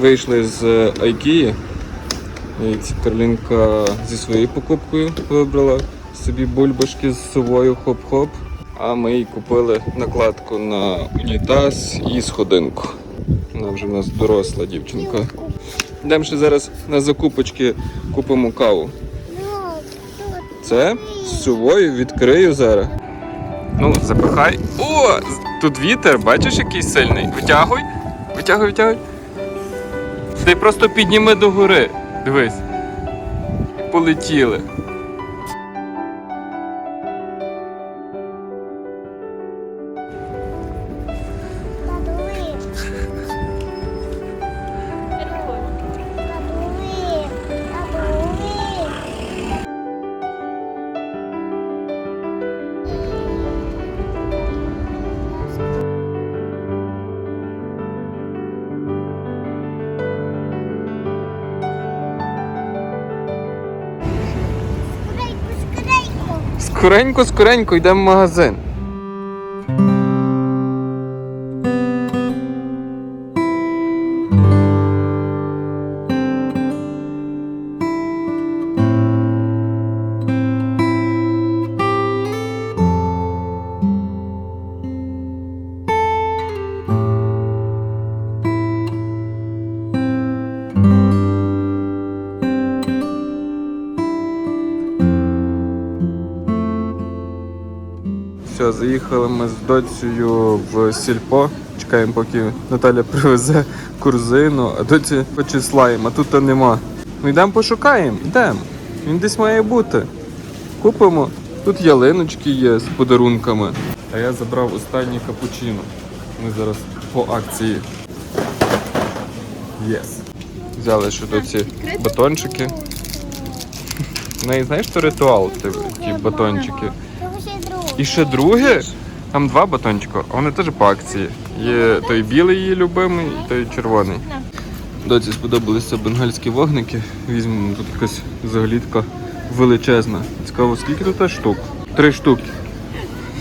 Вийшли з е, Айкії. І Карлінка зі своєю покупкою вибрала собі бульбашки з совою хоп-хоп. А ми їй купили накладку на унітаз і сходинку. Вона вже в нас доросла дівчинка. Йдемо ще зараз на закупочки купимо каву. Це з совою відкрию зараз. Ну, запихай. О! Тут вітер, бачиш, який сильний. Витягуй. Витягуй, витягуй. Ти просто підніми до гори. Дивись. Полетіли. Скоренько, скоренько йдемо в магазин. Заїхали ми з доцею в сільпо. Чекаємо, поки Наталя привезе корзину, а доці хоче слайм, а тут нема. Ну йдемо пошукаємо, йдемо. Він десь має бути. Купимо. Тут ялиночки є з подарунками. А я забрав останній капучино. Ми зараз по акції. Єс. Взяли ще доці батончики. В неї знаєш, що ритуал, ті батончики. І ще друге, там два батончика, а вони теж по акції. Є той білий її любимий і той червоний. Доці сподобалися бенгальські вогники. Візьмемо тут якась заглітка величезна. Цікаво, скільки тут штук? Три штуки.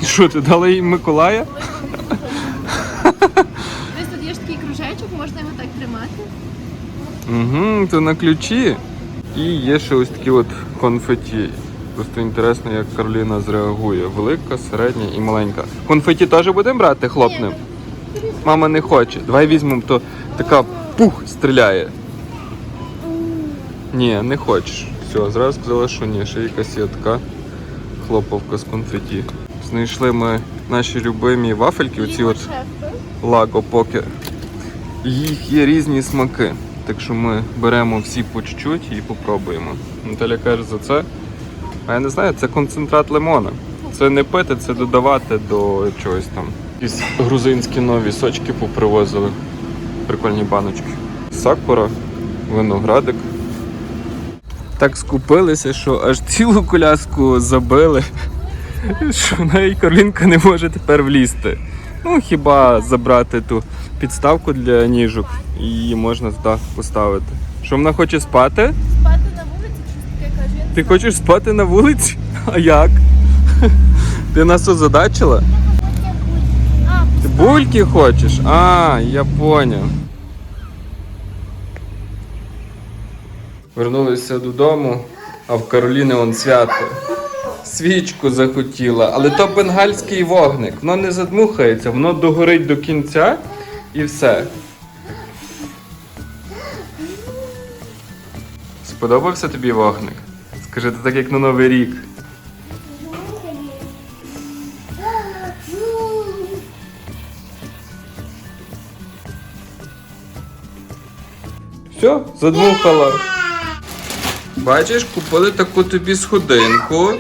Що, ти дала їй Миколая? Десь тут є ж такий кружечок, можна його так тримати. Угу, це на ключі. І є ще ось такі от конфеті. Просто інтересно, як Кароліна зреагує. Велика, середня і маленька. Конфеті теж будемо брати, хлопнем? Мама не хоче. Давай візьмемо, то така пух стріляє. Ні, не хочеш. Все, зразу сказала, що ні. Ще якась є така хлоповка з конфеті. Знайшли ми наші любимі вафельки, оці от Лаго Покер. Їх є різні смаки. Так що ми беремо всі по чуть-чуть і попробуємо. Наталя каже за це. А я не знаю, це концентрат лимона. Це не пити, це додавати до чогось там. Якісь грузинські нові сочки попривозили. Прикольні баночки. Сакура, виноградик. Так скупилися, що аж цілу коляску забили, що навіть Каролінка не може тепер влізти. Ну, хіба забрати ту підставку для ніжок її можна туди поставити. Що вона хоче спати? Ти хочеш спати на вулиці? А як? Ти нас озадачила? Ти бульки хочеш? А, я поняв. Вернулися додому, а в Кароліни он свято. Свічку захотіла, але то бенгальський вогник. Воно не задмухається, воно догорить до кінця і все. Сподобався тобі вогник? Скажи, це так як на Новий рік. Все, задмухала. Бачиш, купили таку тобі сходинку.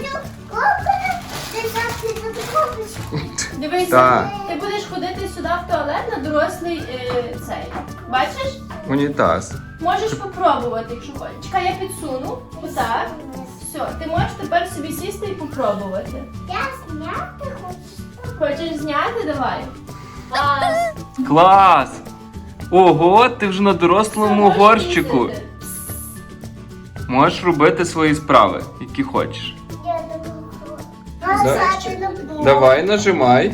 Дивися, Так. ти будеш ходити сюди в туалет на дорослий е, цей. Бачиш? Унітаз. Можеш попробувати, якщо хочеш. Чекай, я підсуну. Отак. Все, ти можеш тепер собі сісти і попробувати. Я зняти хочу. Хочеш зняти? Давай. Клас. Клас! Ого, ти вже на дорослому Все, горщику. Можеш робити свої справи, які хочеш. Я За... Давай нажимай.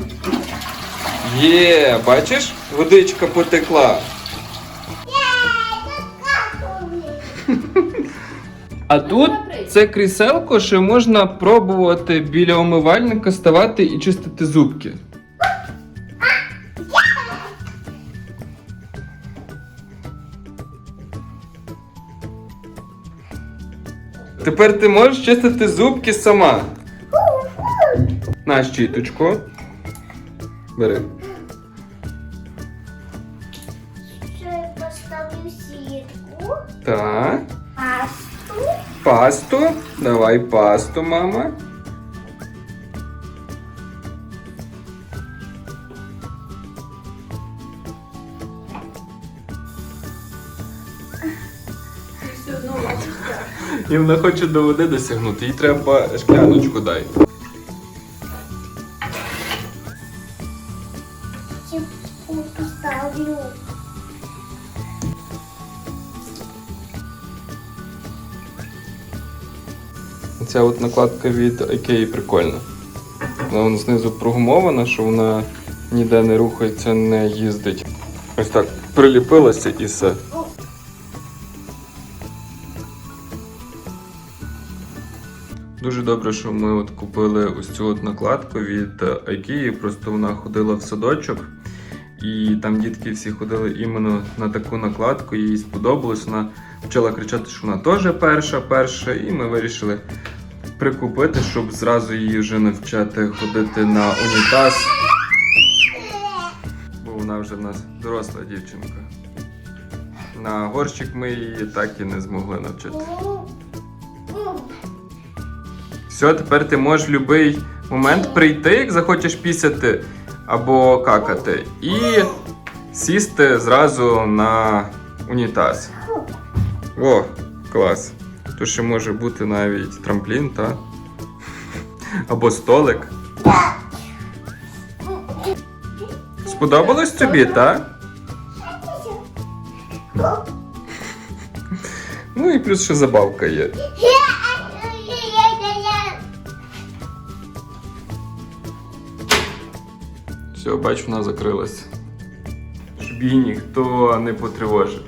Є, бачиш, водичка потекла. Є, а тут це кріселко, що можна пробувати біля омивальника ставати і чистити зубки. Тепер ти можеш чистити зубки сама. На щіточку. Бери. Ще поставлю сітку, Так. Пасту. Давай пасту, мама. І вона хоче до води досягнути. Їй треба шкляночку дай. Ця от накладка від Ікеї прикольна. Вона знизу прогумована, що вона ніде не рухається, не їздить. Ось так приліпилася і все. Дуже добре, що ми от купили ось цю от накладку від IKEA. Просто вона ходила в садочок, і там дітки всі ходили іменно на таку накладку. Їй сподобалось. Вона почала кричати, що вона теж перша, перша, і ми вирішили прикупити, щоб зразу її вже навчати ходити на унітаз. Бо вона вже в нас доросла дівчинка. На горщик ми її так і не змогли навчити. Все, тепер ти можеш в будь-який момент прийти, як захочеш пісяти або какати, і сісти зразу на унітаз. О, клас. Тут ще може бути навіть трамплін, та? Або столик. Сподобалось тобі, так? Ну і плюс ще забавка є. Все, бач, вона закрилась. Щоб її ніхто не потривожив.